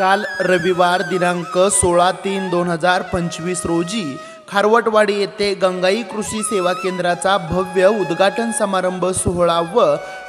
काल रविवार दिनांक सोळा तीन दोन हजार पंचवीस रोजी खारवटवाडी येथे गंगाई कृषी सेवा केंद्राचा भव्य उद्घाटन समारंभ सोहळा व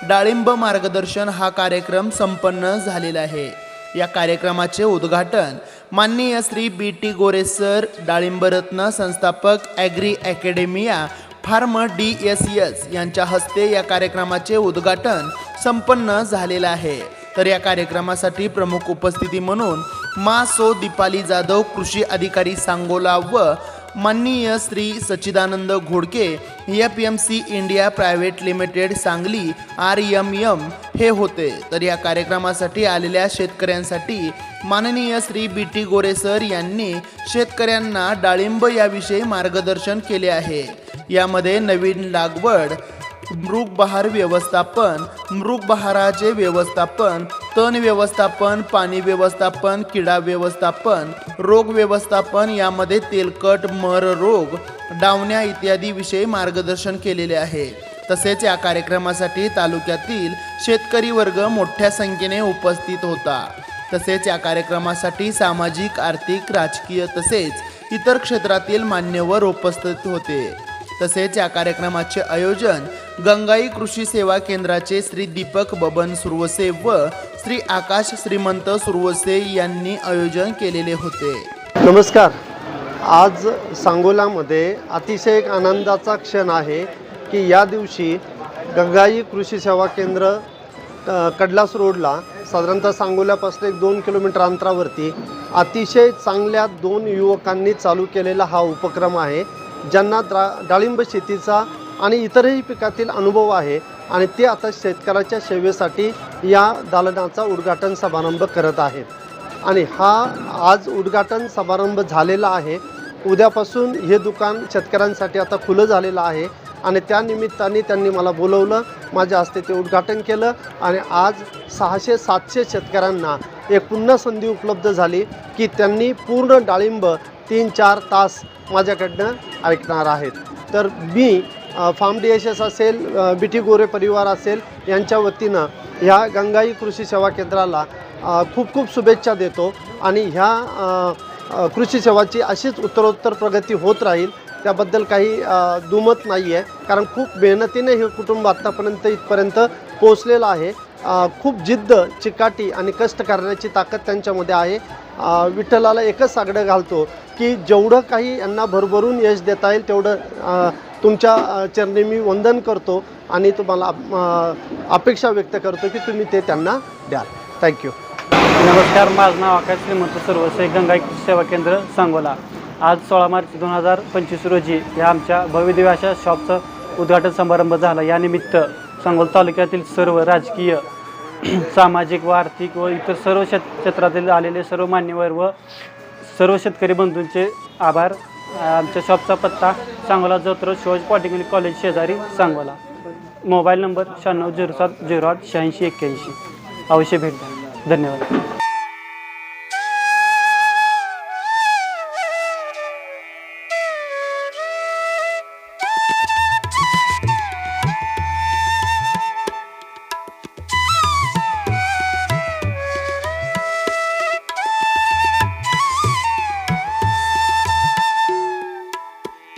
डाळिंब मार्गदर्शन हा कार्यक्रम संपन्न झालेला आहे. या कार्यक्रमाचे उद्घाटन माननीय श्री बी टी गोरेसर डाळिंबरत्न संस्थापक agri academia farm D S S यांच्या हस्ते या कार्यक्रमाचे उद्घाटन संपन्न झालेलं आहे. तर या कार्यक्रमासाठी प्रमुख उपस्थिती म्हणून मा सो दीपाली जाधव कृषी अधिकारी सांगोला व माननीय Shri Sachchidanand Ghodke F M C India private limited Sangli R M M हे होते. तर या कार्यक्रमासाठी आलेल्या शेतकऱ्यांसाठी माननीय Shri B T Gore sir यांनी शेतकऱ्यांना डाळिंब याविषयी मार्गदर्शन केले आहे. यामध्ये नवीन लागवड मृग बहार व्यवस्थापन मृग बहाराचे व्यवस्थापन तण व्यवस्थापन पाणी व्यवस्थापन किडा व्यवस्थापन रोग व्यवस्थापन यामध्ये तेलकट मर रोग डावण्या इत्यादी विषयी मार्गदर्शन केलेले आहे. तसेच या कार्यक्रमासाठी तालुक्यातील शेतकरी वर्ग मोठ्या संख्येने उपस्थित होता. तसेच या कार्यक्रमासाठी सामाजिक आर्थिक राजकीय तसेच इतर क्षेत्रातील मान्यवर उपस्थित होते. तसेच या कार्यक्रमाचे आयोजन गंगाई कृषी सेवा केंद्राचे श्री दीपक बबन सुरवसे व श्री आकाश श्रीमंत सुरवसे यांनी आयोजन केलेले होते. नमस्कार. आज सांगोलामध्ये अतिशय एक आनंदाचा क्षण आहे की या दिवशी गंगाई कृषी सेवा केंद्र कडलास रोडला साधारणतः सांगोल्यापासून एक दोन किलोमीटर अंतरावरती अतिशय चांगल्या दोन युवकांनी चालू केलेला हा उपक्रम आहे ज्यांना द्रा डाळिंब शेतीचा आणि इतरही पिकातील अनुभव आहे आणि ते आता शेतकऱ्याच्या सेवेसाठी या दालनाचा उद्घाटन समारंभ करत आहेत. आणि हा आज उद्घाटन समारंभ झालेला आहे. उद्यापासून हे दुकान शेतकऱ्यांसाठी आता खुलं झालेलं आहे आणि त्यानिमित्ताने त्यांनी मला बोलवलं माझ्या हस्ते ते उद्घाटन केलं आणि आज सहाशे सातशे शेतकऱ्यांना एक पुन्हा संधी उपलब्ध झाली की त्यांनी पूर्ण डाळिंब तीन चार तास माझ्याकडनं ऐकणार आहेत. तर मी फार्म डी एस एस असेल अ, बिटी गोरे परिवार असेल यांच्या वतीनं ह्या गंगाई कृषी सेवा केंद्राला खूप खूप शुभेच्छा देतो. आणि ह्या कृषी सेवाची अशीच उत्तरोत्तर प्रगती होत राहील त्याबद्दल काही दुमत नाही आहे कारण खूप मेहनतीने हे कुटुंब आत्तापर्यंत इथपर्यंत पोचलेलं आहे. खूप जिद्द चिकाटी आणि कष्ट करण्याची ताकद त्यांच्यामध्ये आहे. विठ्ठलाला एकच सागडं घालतो की जेवढं काही यांना भरभरून यश देता येईल तेवढं तुमच्या चरणी मी वंदन करतो आणि तुम्हाला अपेक्षा व्यक्त करतो की तुम्ही ते त्यांना द्याल. थँक्यू नमस्कार माझं नाव आकाश श्रीमंत सर्वसे गंगा सेवा केंद्र सांगोला. आज सोळा मार्च दोन हजार पंचवीस रोजी या आमच्या भव्यदिव्य अशा शॉपचं उद्घाटन समारंभ झाला. यानिमित्त सांगोल तालुक्यातील सर्व राजकीय सामाजिक व आर्थिक व इतर सर्व शेत क्षेत्रातील आलेले सर्व मान्यवर व सर्व शेतकरी बंधूंचे आभार आमच्या शॉपचा पत्ता सांगोला जत्र शिवाजी पॉलिटेक्निक कॉलेज शेजारी सांगोला. मोबाईल नंबर शहाण्णव झिरो सात झिरो आठ शहाऐंशी एक्क्याऐंशी. अवश्य भेट द्या. धन्यवाद.